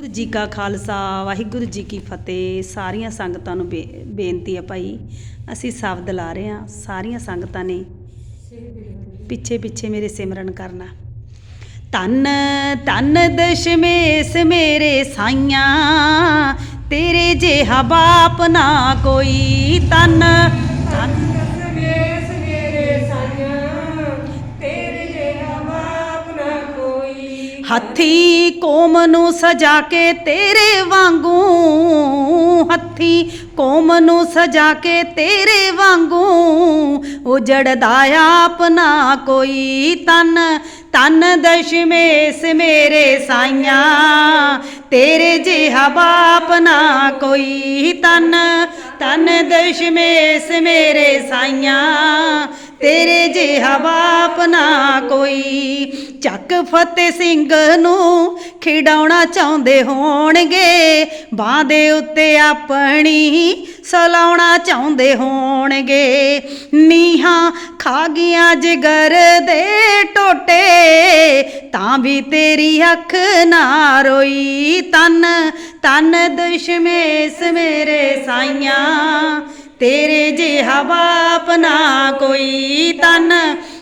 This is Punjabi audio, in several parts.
ਗੁਰੂ ਜੀ ਕਾ ਖਾਲਸਾ, ਵਾਹਿਗੁਰੂ ਜੀ ਕੀ ਫਤਿਹ। ਸਾਰੀਆਂ ਸੰਗਤਾਂ ਨੂੰ ਬੇਨਤੀ ਹੈ ਭਾਈ, ਅਸੀਂ ਸ਼ਬਦ ਲਾ ਰਹੇ ਹਾਂ, ਸਾਰੀਆਂ ਸੰਗਤਾਂ ਨੇ ਪਿੱਛੇ ਪਿੱਛੇ ਮੇਰੇ ਸਿਮਰਨ ਕਰਨਾ। ਤਨ ਤਨ ਦਸ਼ਮੇਸ਼ ਮੇਰੇ ਸਾਈਆਂ, ਤੇਰੇ ਜਿਹਾ ਬਾਪ ਨਾ ਕੋਈ। ਤਨ ਤਨ ਹੱਥੀ ਕੋਮ ਨੂੰ ਸਜਾ ਕੇ ਤੇਰੇ ਵਾਂਗੂ, ਹੱਥੀ ਕੋਮ ਨੂੰ ਸਜਾ ਕੇ ਤੇਰੇ ਵਾਂਗੂ, ਉਜੜਦਾ ਆਪਣਾ ਕੋਈ ਤਨ ਤਨ ਦਸ਼ਮੇਸ਼ ਮੇਰੇ ਸਾਈਆਂ, ਤੇਰੇ ਜਿਹਾ ਬਾਪ ਨਾ ਕੋਈ ਤਨ ਤਨ ਦਸ਼ਮੇਸ਼ ਮੇਰੇ ਸਾਈਆਂ ਤੇਰੇ ਜਿਹਾ ਬਾਪ ਨਾ ਕੋਈ। ਚੱਕ ਫਤਿਹ ਸਿੰਘ ਨੂੰ ਖਿਡਾਉਣਾ ਚਾਹੁੰਦੇ ਹੋਣਗੇ। ਬਾਹ ਦੇ ਉੱਤੇ ਆਪਣੀ ਸਲਾਉਣਾ ਚਾਹੁੰਦੇ ਹੋਣਗੇ। ਨੀਹਾਂ ਖਾ ਗਈਆਂ ਜਿਗਰ ਦੇ ਟੋਟੇ, ਤਾਂ ਵੀ ਤੇਰੀ ਅੱਖ ਨਾ ਰੋਈ। ਤਨ ਤਨ ਦਸ਼ਮੇਸ਼ ਮੇਰੇ ਸਾਈਆਂ। ਤੇਰੇ ਜਿਹਾ ਬਾਪ ਨਾ ਕੋਈ ਤਨ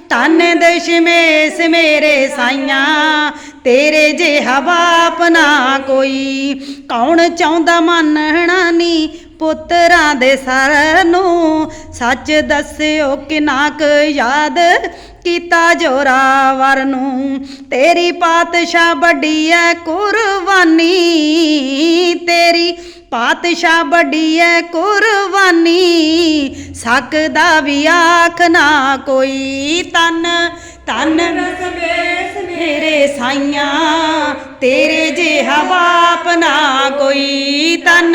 ਤਨ ਦਸ਼ਮੇਸ਼ ਮੇਰੇ ਸਾਈਆਂ। ਤੇਰੇ ਜਿਹਾ ਬਾਪ ਨਾ ਕੋਈ, ਕੌਣ ਚਾਹੁੰਦਾ ਮੰਨਣਾ ਨੀ ਪੁੱਤਰਾਂ ਦੇ ਸਰ ਨੂੰ। ਸੱਚ ਦੱਸਿਓ ਕਿਨਾ ਕੁ ਯਾਦ ਕੀਤਾ ਜੋਰਾਵਰ ਨੂੰ। ਤੇਰੀ ਪਾਤਸ਼ਾਹ ਵੱਡੀ ਐ ਕੁਰਬਾਨੀ, ਤੇਰੀ ਪਾਤਸ਼ਾਹ ਵੱਡੀ ਐ ਕੁਰਬਾਨੀ। ਸਕਦਾ ਵੀ ਆਖ ਨਾ ਕੋਈ ਤਨ। ਤਨ ਸਵੇਸ ਮੇਰੇ ਸਾਈਆਂ, ਤੇਰੇ ਜਿਹਾ ਬਾਪ ਨਾ ਕੋਈ ਤਨ।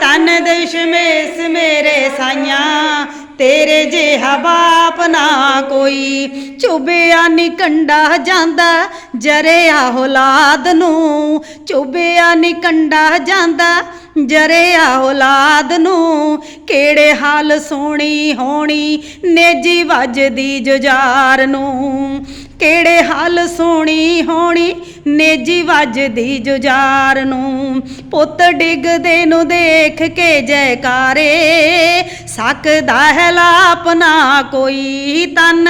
ਤਨ ਦਸ਼ਮੇਸ਼ ਮੇਰੇ ਸਾਈਆਂ ਤੇਰੇ ਜਿਹਾ ਬਾਪ ਨਾ ਕੋਈ। ਚੁਬਿਆ ਨੀ ਕੰਡਾ ਜਾਂਦਾ ਜਰੇ ਔਲਾਦ ਨੂੰ। ਚੁਬਿਆ ਨੀ ਕੰਡਾ ਜਾਂਦਾ ਜਰੇ ਔਲਾਦ ਨੂੰ। ਕਿਹੜੇ ਹਾਲ ਸੋਣੀ ਹੋਣੀ ਨੇਜੀ ਵੱਜਦੀ ਜੁਜਾਰ ਨੂੰ। ਕਿਹੜੇ ਹਾਲ ਸੋਣੀ ਹੋਣੀ? ਨੇਜੀ ਵੱਜਦੀ ਜੁਜਾਰ ਨੂੰ। ਪੁੱਤ ਡਿੱਗਦੇ ਨੂੰ ਦੇਖ ਕੇ ਜੈਕਾਰੇ। ਸਕਦਾ ਹੈ ਲਾਪ ਨਾ ਕੋਈ ਤਨ।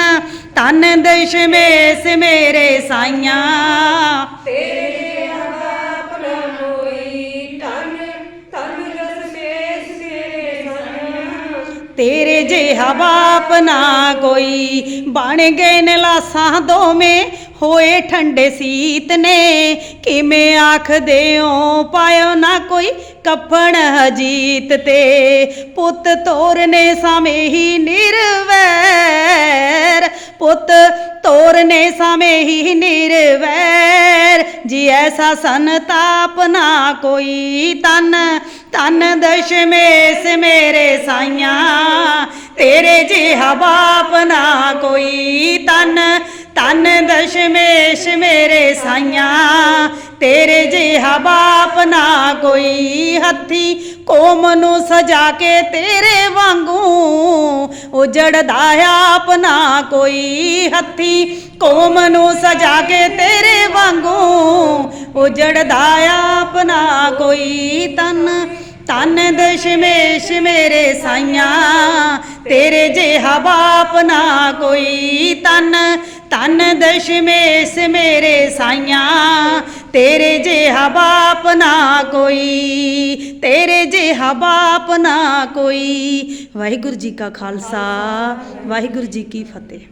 ਤਨ ਦਸ਼ਮੇਸ਼ ਮੇਰੇ ਸਾਈਆਂ। ਤੇਰੇ ਜਿਹਾ ਬਾਪ ਨਾ ਕੋਈ, ਬਣ ਗਏ ਨੇ ਲਾਸਾਂ ਦੋਵੇਂ, ਹੋਏ ਠੰਡੇ ਸੀਤ ਨੇ। ਕਿਵੇਂ ਆਖਦੇ ਓ ਪਾਇਓ ਨਾ ਕੋਈ ਕਫਣ ਹਜੀਤ ਤੇ। ਪੁੱਤ ਤੋਰਨੇ ਸਾਵੇਂ ਹੀ ਨਿਰਵੈਰ, ਪੁੱਤ ਤੋਰਨੇ ਸਾਵੇਂ ਹੀ ਨਿਰਵੈਰ। ਜੀ ਐਸਾ ਸੰਤਾਪ ਨਾ ਕੋਈ ਤਨ ਤਨ ਦਸ਼ਮੇਸ਼ ਮੇਰੇ ਸਾਈਆਂ, ਤੇਰੇ ਜਿਹਾ ਬਾਪ ਨਾ ਕੋਈ ਤਨ। ਤਨ ਦਸ਼ਮੇਸ਼ ਮੇਰੇ ਸਾਈਆਂ, ਤੇਰੇ ਜਿਹਾ ਬਾਪ ਨਾ ਕੋਈ ਹੱਥੀ। ਕੋਮ ਨੂੰ ਸਜਾ ਕੇ ਤੇਰੇ ਵਾਂਗੂ ਉਜੜਦਾ ਆਪ ਨਾ ਕੋਈ ਹੱਥੀ। ਕੋਮ ਨੂੰ ਸਜਾ ਕੇ ਤੇਰੇ ਵਾਂਗੂ ਉਜੜਦਾ ਆਪ ਨਾ ਤਨ ਦਸ਼ਮੇਸ਼ ਮੇਰੇ ਸਾਈਆਂ, ਤੇਰੇ ਜਿਹਾ ਬਾਪ ਨਾ ਕੋਈ ਤਨ ਤਨ ਦਸ਼ਮੇਸ਼ ਮੇਰੇ ਸਾਈਆਂ, ਤੇਰੇ ਜਿਹਾ ਬਾਪ ਨਾ ਕੋਈ, ਤੇਰੇ ਜਿਹਾ ਬਾਪ ਨਾ ਕੋਈ। ਵਾਹਿਗੁਰੂ ਜੀ ਕਾ ਖਾਲਸਾ, ਵਾਹਿਗੁਰੂ ਜੀ ਕੀ ਫਤਿਹ।